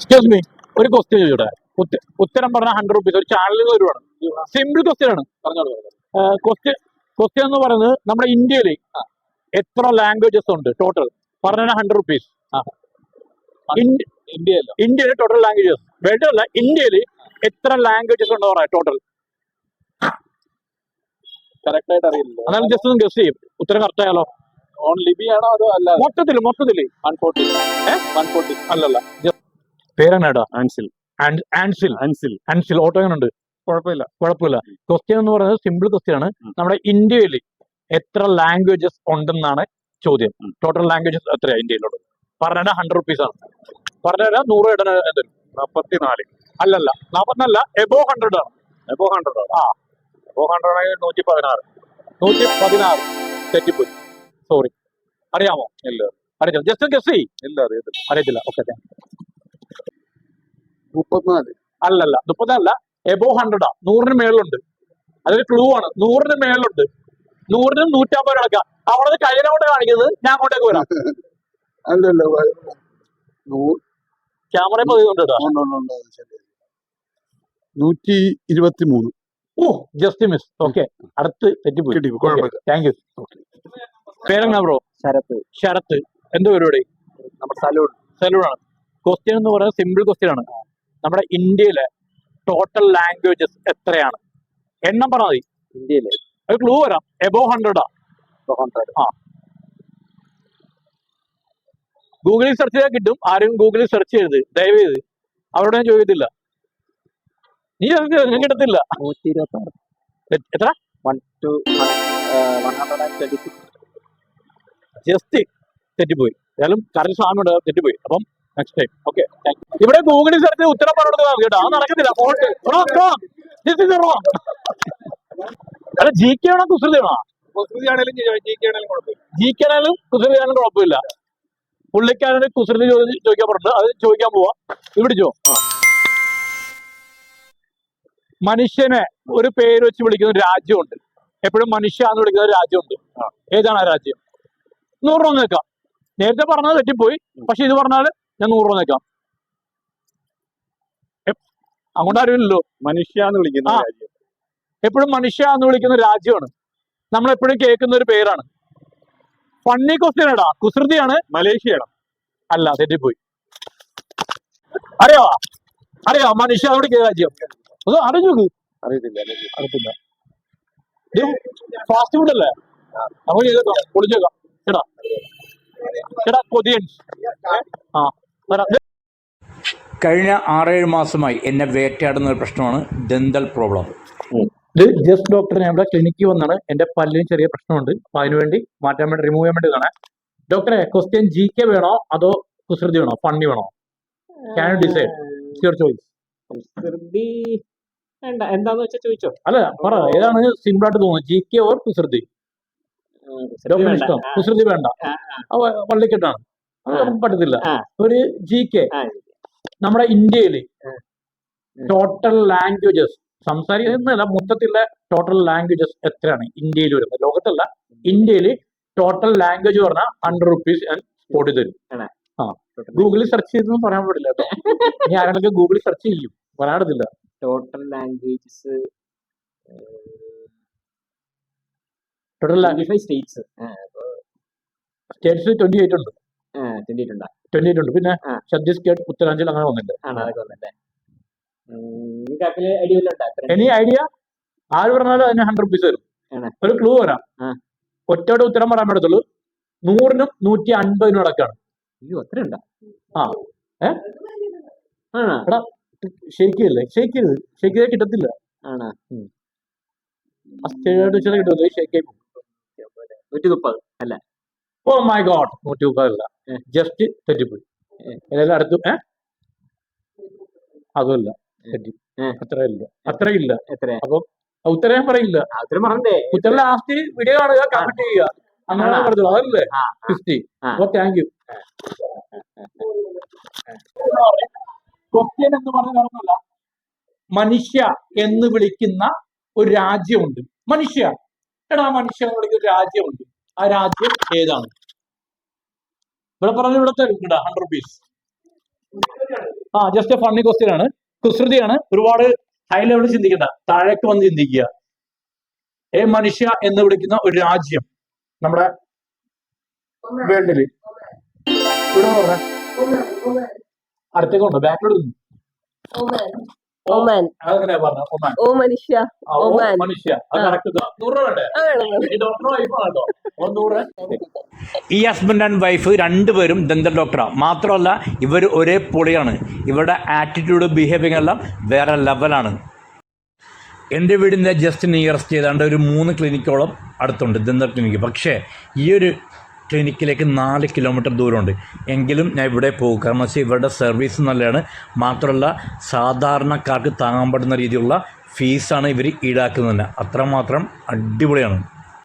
Excuse me ഒരു question ചോദിച്ചോട്ടെ. ഉത്തരം പറഞ്ഞ ഹൺഡ്രഡ് റുപ്പീസ് ഒരു ചാനലിൽ നിന്ന് വരുവാണ്. സിമ്പിൾ ക്വസ്റ്റ്യൻ ആണ്. പറഞ്ഞോളൂ. ക്വസ്റ്റ്യൻ ക്വസ്റ്റ്യൻ എന്ന് പറയുന്നത് നമ്മുടെ ഇന്ത്യയിൽ എത്ര ലാംഗ്വേജസ് ഉണ്ട്? ടോട്ടൽ പറഞ്ഞ ഹൺഡ്രഡ് റുപ്പീസ് ഇന്ത്യ ഇന്ത്യയിൽ ടോട്ടൽ ലാംഗ്വേജസ് വേൾഡ് അല്ല ഇന്ത്യയിൽ എത്ര ലാംഗ്വേജസ് ഉണ്ടോ പറയാം ടോട്ടൽ കറക്റ്റ് ആയിട്ട് അറിയില്ല അതാണ് ജസ്റ്റ് ഗസ് ചെയ്യും. ഉത്തരം കറക്റ്റ് ആയാലോ? ഓൺ ആണോ അതോ അല്ല? മൊത്തത്തിൽ മൊത്തത്തിൽ വൺ ഫോർട്ടി വൺ ഫോർട്ടി അല്ലല്ല. പേരെന്നാടാ? ആൻസിൽ ആൻസിൽ ആൻസിൽ ആൻസിൽ ഓട്ടോ എങ്ങനെ ഉണ്ട് കുഴപ്പമില്ല. കുഴപ്പമില്ല. ക്വസ്റ്റ്യൻ എന്ന് പറയുന്നത് സിമ്പിൾ ക്വസ്റ്റ്യൻ ആണ്. നമ്മുടെ ഇന്ത്യയിൽ എത്ര ലാംഗ്വേജസ് ഉണ്ടെന്നാണ് ചോദ്യം. ടോട്ടൽ ലാംഗ്വേജസ് എത്രയാണ് ഇന്ത്യയിലുള്ളത്? പറഞ്ഞാൽ ഹൺഡ്രഡ് റുപ്പീസ് ആണ്. പറഞ്ഞാൽ നൂറ് ഇടന നാപ്പത്തിനാല്. അല്ലല്ല. നാപ്പത്തിനല്ല എബോ ഹൺഡ്രഡ് ആണ്. എബോ ഹൺഡ്രഡ് ആണ്. ആ. എബോ ഹൺഡ്രഡ് ആണെങ്കിൽ നൂറ്റി പതിനാറ്. നൂറ്റി പതിനാറ്. തെറ്റിപ്പോയി. സോറി അറിയാമോ? ഇല്ല. അറിയത്തില്ല. ജസ്റ്റ് ഗസ് ചെയ്യ്. ഇല്ല അറിയത്തില്ല. അറിയത്തില്ല. ഓക്കെ മുപ്പത്തിനാല്. അല്ലല്ല മുപ്പതല്ല എബോ ഹൺഡ്രഡ് ആ. നൂറിന് മേളിലുണ്ട്. അതൊരു ക്ലൂ ആണ്. നൂറിന് മേളിലുണ്ട്. നൂറിന് നൂറ്റമ്പത് കിടക്കാം അവിടെ കഴിയനോട്ട് കാണിക്കുന്നത്? ഞാൻ അങ്ങോട്ടേക്ക് വരാം. അല്ലല്ല ക്യാമറ പതിവുണ്ട് കേട്ടോ ഉണ്ട്, ഉണ്ട്, ഉണ്ട്, നൂറ്റി ഇരുപത്തി മൂന്ന് ഓ ജസ്റ്റ് മിസ് ഓക്കെ അടുത്ത് തെറ്റിപ്പോയി. താങ്ക് യു പേരെങ്ങാ ബ്രോ ശരത്ത്. ശരത്ത്. എന്ത് പരിപാടി? നമ്മുടെ സലൂൺ. സലൂൺ ആണ്. ക്വസ്റ്റ്യൻ എന്ന് പറയുന്നത് സിമ്പിൾ ക്വസ്റ്റ്യൻ ആണ്. നമ്മുടെ ഇന്ത്യയിലെ ടോട്ടൽ ലാംഗ്വേജസ് എത്രയാണ്? എണ്ണം പറഞ്ഞാൽ മതി. ഇന്ത്യയിലെ. ഒരു ക്ലൂ വരാം. എബോ ഹൺഡ്രഡാ എബോ ആ. ഗൂഗിളിൽ സെർച്ച് ചെയ്താൽ കിട്ടും. ആരും ഗൂഗിളിൽ സെർച്ച് ചെയ്ത് ദയവ് ചെയ്ത് അവരോട് ഞാൻ ചോദിക്കത്തില്ല. നീ സെർച്ച് ചെയ്തോ, ഞാൻ കിട്ടത്തില്ല. നൂറ്റി ഇരുപത്തി ആറ് എത്ര one two one hundred and twenty six just തെറ്റിപ്പോയി. ഏതായാലും കറക്റ്റ് സാധനം തെറ്റിപ്പോയി. അപ്പം നെക്സ്റ്റ് ടൈം ഓക്കെ ഇവിടെ ഗൂഗിളിൽ സെർച്ച് ഉത്തരം പറഞ്ഞു കൊടുക്കുക കേട്ടോ. അത് നടക്കത്തില്ല. അല്ല ജി കെ ആണോ കുസൃതി ആണോ? കുസൃതി ആണെങ്കിലും ജി കെ ആണെങ്കിലും കുസൃതി ആണെങ്കിലും കുഴപ്പമില്ല. പുള്ളിക്കാരന് കുസൃതി ചോദി ചോദിക്കാൻ പറഞ്ഞു അത് ചോദിക്കാൻ പോവാ. ഇവിടെ ചോ മനുഷ്യനെ ഒരു പേര് വെച്ച് വിളിക്കുന്ന ഒരു രാജ്യമുണ്ട്. എപ്പോഴും മനുഷ്യ എന്ന് വിളിക്കുന്ന ഒരു രാജ്യമുണ്ട്. ഏതാണ് ആ രാജ്യം? നൂറ് രൂപ നിൽക്കാം നേരത്തെ പറഞ്ഞത് തെറ്റിപ്പോയി. പക്ഷെ ഇത് പറഞ്ഞാൽ ഞാൻ നൂറ് രൂപ നിൽക്കാം അങ്ങോട്ട് ആരുമില്ലല്ലോ മനുഷ്യ എന്ന് വിളിക്കുന്ന രാജ്യം. എപ്പോഴും മനുഷ്യ എന്ന് വിളിക്കുന്ന രാജ്യമാണ്. നമ്മൾ എപ്പോഴും കേൾക്കുന്ന ഒരു പേരാണ്. ഫണ്ണി ക്വസ്റ്റ്യൻ എടാ. കുസൃതിയാണ് മലേഷ്യയാണ് അല്ല തെറ്റിപ്പോയി. അറിയോ അറിയോ മനുഷ്യ വിളിക്കുന്ന രാജ്യം. അത് അറിഞ്ഞു അറിയത്തില്ല അറിയത്തില്ല. ഫാസ്റ്റ് ഫുഡ് അല്ലേ? നമുക്ക് ചെയ്തേക്കാം പൊളിച്ചേക്കാം ചേട്ടാ ചേട്ടാ കൊതിയൻ. ആ. കഴിഞ്ഞ ആറേഴ് മാസമായി എന്നെ വേട്ടയാടുന്ന ഒരു പ്രശ്നമാണ് ഡെന്തൽ പ്രോബ്ലം ഇത് ജസ്റ്റ് ഡോക്ടർ ഞാൻ ഇവിടെ ക്ലിനിക്കിൽ വന്നാണ് എന്റെ പല്ലിന് ചെറിയ പ്രശ്നമുണ്ട്. അപ്പൊ അതിനുവേണ്ടി മാറ്റാൻ വേണ്ടി റിമൂവ് ചെയ്യാൻ വേണ്ടി കാണാൻ ഡോക്ടറെ ക്വസ്റ്റ്യൻ ജി കെ വേണോ? അതോ കുസൃതി വേണോ? ഫണ്ണി വേണോ? Can you decide your choice കുസൃതി വേണ്ട. എന്താന്ന് വെച്ചാൽ ചോദിച്ചോ? അല്ല പറ. ഏതാണ് സിമ്പിൾ ആയിട്ട് തോന്നുന്നത്? ജി കെ ഓർ കുസൃതി? ഡോക്ടറിന് ഇഷ്ടം. കുസൃതി വേണ്ട. പള്ളിക്കെട്ടാണ്. പറ്റത്തില്ല. ഒരു ജി കെ. നമ്മുടെ ഇന്ത്യയിൽ ടോട്ടൽ ലാംഗ്വേജസ് സംസാരിക്കുന്നതല്ല മൊത്തത്തിലുള്ള ടോട്ടൽ ലാംഗ്വേജസ് എത്രയാണ്? ഇന്ത്യയിൽ വരുന്നത്. ലോകത്തല്ല ഇന്ത്യയിൽ ടോട്ടൽ ലാംഗ്വേജ് പറഞ്ഞാൽ ഹൺഡ്രഡ് റുപ്പീസ് ഞാൻ സ്പോട്ട് തരും. ആ. ഗൂഗിളിൽ സെർച്ച് ചെയ്തെന്ന് പറയാൻ പാടില്ല കേട്ടോ. ഇനി ആരെങ്കിലും ഗൂഗിളിൽ സെർച്ച് ചെയ്യും. പറയാൻ പറയാറില്ല total languages total language states states twenty eight ഉണ്ട്. ട്വന്റി എയ്റ്റ് ഉണ്ടാ. ട്വന്റി എയ്റ്റ് ഉണ്ട് പിന്നെ. ഛത്തീസ്ഗഡ് ഉത്തരാഞ്ചൽ അങ്ങനെ വന്നില്ല എനി ഐഡിയ ആര് പറഞ്ഞാലും അതിന് ഹൺഡ്രഡ് റുപ്പീസ് വരും. ഒരു ക്ലൂ വരാം. ഒറ്റയുടെ ഉത്തരം പറയാൻ പറ്റത്തുള്ളൂ. നൂറിനും നൂറ്റി അൻപതിനും ഇടക്കാണ്. അയ്യോ അത്ര ഉണ്ടാ? ആ. ഏ? ആണോ? ഷെയ്ക്കില്ലേ ഷെയ്ക്കരുത് ഷേക്ക് ചെയ്താൽ കിട്ടത്തില്ല. ഷെയ്ക്ക് നൂറ്റി മുപ്പത് അല്ല? ഓ മൈ ഗോഡ് നൂറ്റി മുപ്പതല്ല ജസ്റ്റ് തെറ്റിപ്പോയി. ഏ. ഏതായാലും അടുത്ത് ഏ അതുമല്ല. ഏ. തെറ്റി. ഏ. അത്രയില്ല. അത്രയില്ല. എത്ര ഉത്തരം പറയില്ല. ഉത്തരം പറഞ്ഞേ ഉത്തരം ലാസ്റ്റ് വീഡിയോ കാണുക കമന്റ് ചെയ്യുക. അങ്ങനെ. പറഞ്ഞോളൂ അതല്ലേ? ഫിഫ്റ്റി. അപ്പൊ താങ്ക് യു ക്വസ്റ്റ്യൻ എന്ന് പറഞ്ഞല്ല മനുഷ്യ എന്ന് വിളിക്കുന്ന ഒരു രാജ്യമുണ്ട്. മനുഷ്യ. എടാ മനുഷ്യ എന്ന് വിളിക്കുന്ന രാജ്യമുണ്ട്. ആ രാജ്യം ഏതാണ്? ഇവിടെ പറഞ്ഞ ഇവിടത്തെ ഹൺഡ്രഡ് റുപ്പീസ് ആ ജസ്റ്റ് ഫണ്ണി ക്വസ്റ്റ്യൻ ആണ്. കുസൃതിയാണ് ഒരുപാട് ഹൈ ലെവൽ ചിന്തിക്കണ്ട. താഴേക്ക് വന്ന് ചിന്തിക്കുക. ഏ മനുഷ്യ എന്ന് വിളിക്കുന്ന ഒരു രാജ്യം നമ്മുടെ വേൾഡിൽ. ഇവിടെ പറഞ്ഞ അടുത്തേക്ക് ഉണ്ടോ ബാക്കിലോട്ട് ഒമാൻ ഓ മനുഷ്യ. ഒമാൻ. മനുഷ്യ. ഈ ഹസ്ബൻഡ് ആൻഡ് വൈഫ് രണ്ടുപേരും ദന്തൽ ഡോക്ടറാണ് മാത്രമല്ല ഇവർ ഒരേ പൊളിയാണ്. ഇവരുടെ ആറ്റിറ്റ്യൂഡ് ബിഹേവിയർ എല്ലാം വേറെ ലെവലാണ് എന്റെ വീടിന്റെ ജസ്റ്റ് നിയറസ്റ്റ് ഏതാണ്ട് ഒരു മൂന്ന് ക്ലിനിക്കോളം അടുത്തുണ്ട് ദന്ത ക്ലിനിക്ക് പക്ഷേ ഈ ഒരു ക്ലിനിക്കിലേക്ക് നാല് കിലോമീറ്റർ ദൂരമുണ്ട്. എങ്കിലും ഞാൻ ഇവിടെ പോകും. കാരണം വെച്ചാൽ ഇവരുടെ സർവീസ് നല്ലതാണ്. മാത്രമല്ല സാധാരണക്കാർക്ക് താങ്ങാൻ പറ്റുന്ന രീതിയിലുള്ള ഫീസാണ് ഇവർ ഈടാക്കുന്നത് തന്നെ. അത്രമാത്രം അടിപൊളിയാണ്.